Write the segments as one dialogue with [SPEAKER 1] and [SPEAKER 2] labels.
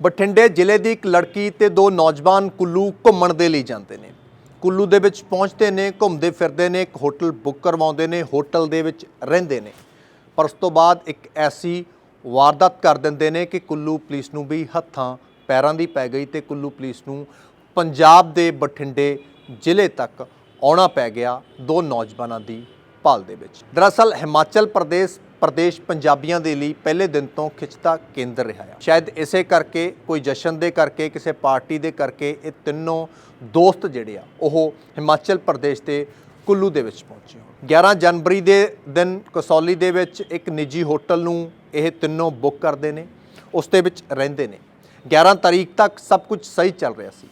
[SPEAKER 1] ਬਠਿੰਡੇ ਜ਼ਿਲ੍ਹੇ ਦੀ ਇੱਕ ਲੜਕੀ ਤੇ ਦੋ ਨੌਜਵਾਨ ਕੁੱਲੂ ਘੁੰਮਣ ਦੇ ਲਈ ਜਾਂਦੇ ਨੇ। ਕੁੱਲੂ ਦੇ ਵਿੱਚ ਪਹੁੰਚਦੇ ਨੇ, ਘੁੰਮਦੇ ਫਿਰਦੇ ਨੇ, ਇੱਕ ਹੋਟਲ ਬੁੱਕ ਕਰਵਾਉਂਦੇ ਨੇ, ਹੋਟਲ ਦੇ ਵਿੱਚ ਰਹਿੰਦੇ ਨੇ। ਪਰ ਉਸ ਤੋਂ ਬਾਅਦ ਇੱਕ ਐਸੀ ਵਾਰਦਾਤ ਕਰ ਦਿੰਦੇ ਨੇ ਕਿ ਕੁੱਲੂ ਪੁਲਿਸ ਨੂੰ ਵੀ ਹੱਥਾਂ, ਪੈਰਾਂ ਦੀ ਪੈ ਗਈ ਤੇ ਕੁੱਲੂ ਪੁਲਿਸ ਨੂੰ ਪੰਜਾਬ ਦੇ ਬਠਿੰਡੇ ਜ਼ਿਲ੍ਹੇ ਤੱਕ ਆਉਣਾ ਪੈ ਗਿਆ ਦੋ ਨੌਜਵਾਨਾਂ ਦੀ ਭਾਲ ਦੇ ਵਿੱਚ। ਦਰਅਸਲ ਹਿਮਾਚਲ ਪ੍ਰਦੇਸ਼ ਪ੍ਰਦੇਸ਼ ਪੰਜਾਬੀਆਂ ਦੇ ਲਈ ਪਹਿਲੇ ਦਿਨ ਤੋਂ ਖਿੱਚਤਾ ਕੇਂਦਰ ਰਿਹਾ ਹੈ ਸ਼ਾਇਦ ਇਸੇ ਕਰਕੇ, ਕੋਈ ਜਸ਼ਨ ਦੇ ਕਰਕੇ, ਕਿਸੇ ਪਾਰਟੀ ਦੇ ਕਰਕੇ ਇਹ ਤਿੰਨੋਂ ਦੋਸਤ ਜਿਹੜੇ ਆ, ਉਹ ਹਿਮਾਚਲ ਪ੍ਰਦੇਸ਼ ਦੇ ਕੁੱਲੂ ਦੇ ਵਿੱਚ ਪਹੁੰਚੇ ਹੋਣ। 11 ਜਨਵਰੀ ਦੇ ਦਿਨ ਕਸੌਲੀ ਦੇ ਵਿੱਚ ਇੱਕ ਨਿੱਜੀ ਹੋਟਲ ਨੂੰ ਇਹ ਤਿੰਨੋਂ ਬੁੱਕ ਕਰਦੇ ਨੇ, ਉਸ ਦੇ ਵਿੱਚ ਰਹਿੰਦੇ ਨੇ। 11 ਤਾਰੀਖ ਤੱਕ ਸਭ ਕੁਝ ਸਹੀ ਚੱਲ ਰਿਹਾ ਸੀ।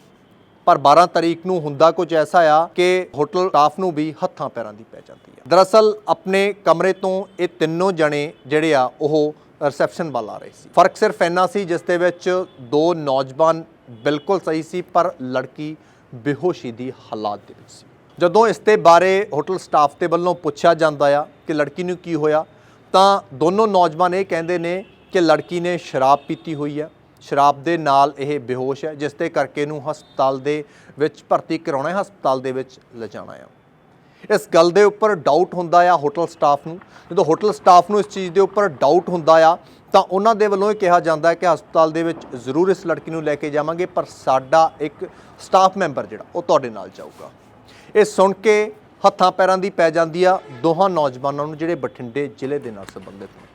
[SPEAKER 1] ਪਰ 12 ਤਰੀਕ ਨੂੰ ਹੁੰਦਾ ਕੁਝ ਐਸਾ ਆ ਕਿ ਹੋਟਲ ਸਟਾਫ ਨੂੰ ਵੀ ਹੱਥਾਂ ਪੈਰਾਂ ਦੀ ਪੈ ਜਾਂਦੀ ਹੈ ਦਰਅਸਲ ਆਪਣੇ ਕਮਰੇ ਤੋਂ ਇਹ ਤਿੰਨੋਂ ਜਣੇ ਜਿਹੜੇ ਆ, ਉਹ ਰਿਸੈਪਸ਼ਨ ਵੱਲ ਆ ਰਹੇ ਸੀ। ਫ਼ਰਕ ਸਿਰਫ ਇੰਨਾ ਸੀ ਜਿਸ ਦੇ ਵਿੱਚ ਦੋ ਨੌਜਵਾਨ ਬਿਲਕੁਲ ਸਹੀ ਸੀ, ਪਰ ਲੜਕੀ ਬੇਹੋਸ਼ੀ ਦੀ ਹਾਲਾਤ ਦੇ ਵਿੱਚ ਸੀ। ਜਦੋਂ ਇਸ ਦੇ ਬਾਰੇ ਹੋਟਲ ਸਟਾਫ ਦੇ ਵੱਲੋਂ ਪੁੱਛਿਆ ਜਾਂਦਾ ਆ ਕਿ ਲੜਕੀ ਨੂੰ ਕੀ ਹੋਇਆ, ਤਾਂ ਦੋਨੋਂ ਨੌਜਵਾਨ ਇਹ ਕਹਿੰਦੇ ਨੇ ਕਿ ਲੜਕੀ ਨੇ ਸ਼ਰਾਬ ਪੀਤੀ ਹੋਈ ਆ। ਸ਼ਰਾਬ ਦੇ ਨਾਲ ਇਹ ਬੇਹੋਸ਼ ਹੈ, ਜਿਸ ਦੇ ਕਰਕੇ ਇਹਨੂੰ ਹਸਪਤਾਲ ਦੇ ਵਿੱਚ ਭਰਤੀ ਕਰਾਉਣਾ ਹੈ, ਹਸਪਤਾਲ ਦੇ ਵਿੱਚ ਲਿਜਾਣਾ ਹੈ। ਇਸ ਗੱਲ ਦੇ ਉੱਪਰ ਡਾਊਟ ਹੁੰਦਾ ਆ ਹੋਟਲ ਸਟਾਫ ਨੂੰ। ਜਦੋਂ ਹੋਟਲ ਸਟਾਫ ਨੂੰ ਇਸ ਚੀਜ਼ ਦੇ ਉੱਪਰ ਡਾਊਟ ਹੁੰਦਾ ਆ, ਤਾਂ ਉਹਨਾਂ ਦੇ ਵੱਲੋਂ ਇਹ ਕਿਹਾ ਜਾਂਦਾ ਹੈ ਕਿ ਹਸਪਤਾਲ ਦੇ ਵਿੱਚ ਜ਼ਰੂਰ ਇਸ ਲੜਕੀ ਨੂੰ ਲੈ ਕੇ ਜਾਵਾਂਗੇ, ਪਰ ਸਾਡਾ ਇੱਕ ਸਟਾਫ ਮੈਂਬਰ ਜਿਹੜਾ, ਉਹ ਤੁਹਾਡੇ ਨਾਲ ਜਾਊਗਾ। ਇਹ ਸੁਣ ਕੇ ਹੱਥਾਂ ਪੈਰਾਂ ਦੀ ਪੈ ਜਾਂਦੀ ਆ ਦੋਹਾਂ ਨੌਜਵਾਨਾਂ ਨੂੰ, ਜਿਹੜੇ ਬਠਿੰਡੇ ਜ਼ਿਲ੍ਹੇ ਦੇ ਨਾਲ ਸੰਬੰਧਿਤ ਨੇ।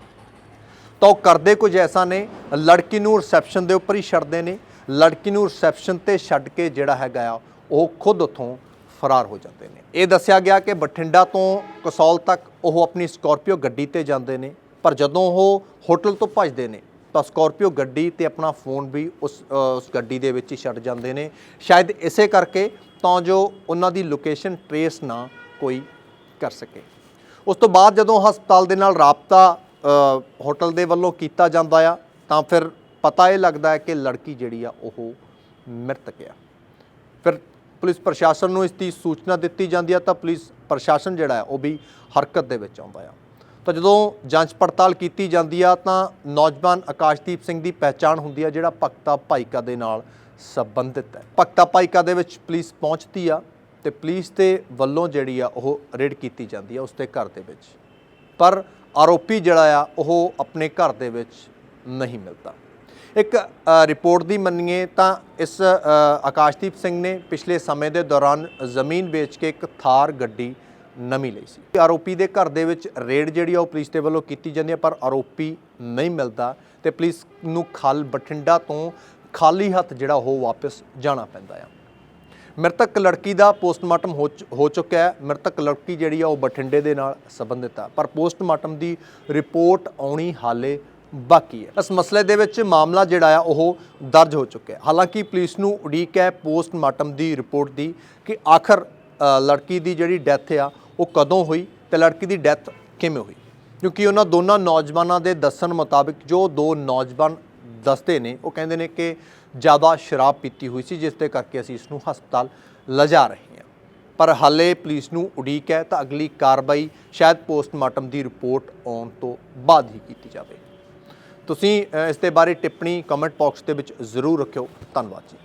[SPEAKER 1] ਤਾਂ ਉਹ ਕਰਦੇ ਕੁਝ ਐਸਾ ਨੇ, ਲੜਕੀ ਨੂੰ ਰਿਸੈਪਸ਼ਨ ਦੇ ਉੱਪਰ ਹੀ ਛੱਡਦੇ ਨੇ, ਲੜਕੀ ਨੂੰ ਰਿਸੈਪਸ਼ਨ ਤੇ ਛੱਡ ਕੇ ਜਿਹੜਾ ਹੈਗਾ ਆ, ਉਹ ਖੁਦ ਉੱਥੋਂ ਫਰਾਰ ਹੋ ਜਾਂਦੇ ਨੇ। ਇਹ ਦੱਸਿਆ ਗਿਆ ਕਿ ਬਠਿੰਡਾ ਤੋਂ ਕਸੌਲ ਤੱਕ ਉਹ ਆਪਣੀ ਸਕਾਰਪੀਓ ਗੱਡੀ ਤੇ ਜਾਂਦੇ ਨੇ, ਪਰ ਜਦੋਂ ਉਹ ਹੋਟਲ ਤੋਂ ਭੱਜਦੇ ਨੇ, ਤਾਂ ਸਕਾਰਪੀਓ ਗੱਡੀ ਤੇ ਆਪਣਾ ਫੋਨ ਵੀ ਉਸ ਉਸ ਗੱਡੀ ਦੇ ਵਿੱਚ ਹੀ ਛੱਡ ਜਾਂਦੇ ਨੇ। ਸ਼ਾਇਦ ਇਸੇ ਕਰਕੇ ਤਾਂ ਜੋ ਉਹਨਾਂ ਦੀ ਲੋਕੇਸ਼ਨ ਟਰੇਸ ਨਾ ਕੋਈ ਕਰ ਸਕੇ। ਉਸ ਤੋਂ ਬਾਅਦ ਜਦੋਂ ਹਸਪਤਾਲ ਦੇ ਨਾਲ ਰਾਬਤਾ ਹੋਟਲ ਦੇ ਵੱਲੋਂ ਕੀਤਾ ਜਾਂਦਾ ਆ, ਤਾਂ ਫਿਰ ਪਤਾ ਇਹ ਲੱਗਦਾ ਹੈ ਕਿ ਲੜਕੀ ਜਿਹੜੀ ਆ, ਉਹ ਮ੍ਰਿਤਕ ਆ ਫਿਰ ਪੁਲਿਸ ਪ੍ਰਸ਼ਾਸਨ ਨੂੰ ਇਸ ਦੀ ਸੂਚਨਾ ਦਿੱਤੀ ਜਾਂਦੀ ਆ, ਤਾਂ ਪੁਲਿਸ ਪ੍ਰਸ਼ਾਸਨ ਜਿਹੜਾ ਹੈ, ਉਹ ਵੀ ਹਰਕਤ ਦੇ ਵਿੱਚ ਆਉਂਦਾ ਆ। ਤਾਂ ਜਦੋਂ ਜਾਂਚ ਪੜਤਾਲ ਕੀਤੀ ਜਾਂਦੀ ਆ, ਤਾਂ ਨੌਜਵਾਨ ਆਕਾਸ਼ਦੀਪ ਸਿੰਘ ਦੀ ਪਹਿਚਾਣ ਹੁੰਦੀ ਆ, ਜਿਹੜਾ ਭਗਤਾ ਭਾਈਕਾ ਦੇ ਨਾਲ ਸੰਬੰਧਿਤ ਹੈ। ਭਗਤਾ ਭਾਈਕਾ ਦੇ ਵਿੱਚ ਪੁਲਿਸ ਪਹੁੰਚਦੀ ਆ, ਤੇ ਪੁਲਿਸ ਦੇ ਵੱਲੋਂ ਜਿਹੜੀ ਆ, ਉਹ ਰੇਡ ਕੀਤੀ ਜਾਂਦੀ ਆ, ਉਸ ਦੇ ਘਰ ਦੇ ਵਿੱਚ। ਪਰ ਆਰੋਪੀ ਜਿਹੜਾ ਆ, ਉਹ ਆਪਣੇ ਘਰ ਦੇ ਵਿੱਚ ਨਹੀਂ ਮਿਲਦਾ। ਇੱਕ ਰਿਪੋਰਟ ਦੀ ਮੰਨੀਏ ਤਾਂ ਇਸ ਆਕਾਸ਼ਦੀਪ ਸਿੰਘ ਨੇ ਪਿਛਲੇ ਸਮੇਂ ਦੇ ਦੌਰਾਨ ਜ਼ਮੀਨ ਵੇਚ ਕੇ ਇੱਕ ਥਾਰ ਗੱਡੀ ਨਵੀਂ ਲਈ ਸੀ। ਆਰੋਪੀ ਦੇ ਘਰ ਦੇ ਵਿੱਚ ਰੇਡ ਜਿਹੜੀ ਆ, ਉਹ ਪੁਲਿਸ ਦੇ ਵੱਲੋਂ ਕੀਤੀ ਜਾਂਦੀ ਹੈ ਪਰ ਆਰੋਪੀ ਨਹੀਂ ਮਿਲਦਾ ਤੇ ਪੁਲਿਸ ਨੂੰ ਖਲ ਬਠਿੰਡਾ ਤੋਂ ਖਾਲੀ ਹੱਥ ਜਿਹੜਾ ਉਹ ਵਾਪਸ ਜਾਣਾ ਪੈਂਦਾ ਆ। ਮ੍ਰਿਤਕ ਲੜਕੀ ਦਾ ਪੋਸਟਮਾਰਟਮ ਹੋ ਚੁ- ਹੋ ਚੁੱਕਿਆ ਹੈ। ਮ੍ਰਿਤਕ ਲੜਕੀ ਜਿਹੜੀ ਆ ਉਹ ਬਠਿੰਡੇ ਦੇ ਨਾਲ ਸੰਬੰਧਿਤ ਆ। ਪਰ ਪੋਸਟਮਾਰਟਮ ਦੀ ਰਿਪੋਰਟ ਆਉਣੀ ਹਾਲੇ ਬਾਕੀ ਹੈ। ਇਸ ਮਸਲੇ ਦੇ ਵਿੱਚ ਮਾਮਲਾ ਜਿਹੜਾ ਆ ਉਹ ਦਰਜ ਹੋ ਚੁੱਕਿਆ ਹਾਲਾਂਕਿ ਪੁਲਿਸ ਨੂੰ ਉਡੀਕ ਹੈ ਪੋਸਟਮਾਰਟਮ ਦੀ ਰਿਪੋਰਟ ਦੀ ਕਿ ਆਖਰ ਲੜਕੀ ਦੀ ਜਿਹੜੀ ਡੈਥ ਆ ਉਹ ਕਦੋਂ ਹੋਈ ਤੇ ਲੜਕੀ ਦੀ ਡੈਥ ਕਿਵੇਂ ਹੋਈ। ਕਿਉਂਕਿ ਉਹਨਾਂ ਦੋਨਾਂ ਨੌਜਵਾਨਾਂ ਦੇ ਦੱਸਣ ਮੁਤਾਬਿਕ ਜੋ ਦੋ ਨੌਜਵਾਨ ਦੱਸਦੇ ਨੇ, ਉਹ ਕਹਿੰਦੇ ਨੇ ਕਿ ਜ਼ਿਆਦਾ ਸ਼ਰਾਬ ਪੀਤੀ ਹੋਈ ਸੀ, ਜਿਸ ਦੇ ਕਰਕੇ ਅਸੀਂ ਇਸ ਨੂੰ ਹਸਪਤਾਲ ਲਿਜਾ ਰਹੇ ਹਾਂ। ਪਰ ਹਾਲੇ ਪੁਲਿਸ ਨੂੰ ਉਡੀਕ ਹੈ, ਤਾਂ ਅਗਲੀ ਕਾਰਵਾਈ ਸ਼ਾਇਦ ਪੋਸਟਮਾਰਟਮ ਦੀ ਰਿਪੋਰਟ ਆਉਣ ਤੋਂ ਬਾਅਦ ਹੀ ਕੀਤੀ ਜਾਵੇ। ਤੁਸੀਂ ਇਸ ਦੇ ਬਾਰੇ ਟਿੱਪਣੀ ਕਮੈਂਟ ਬਾਕਸ ਦੇ ਵਿੱਚ ਜ਼ਰੂਰ ਰੱਖਿਓ। ਧੰਨਵਾਦ ਜੀ।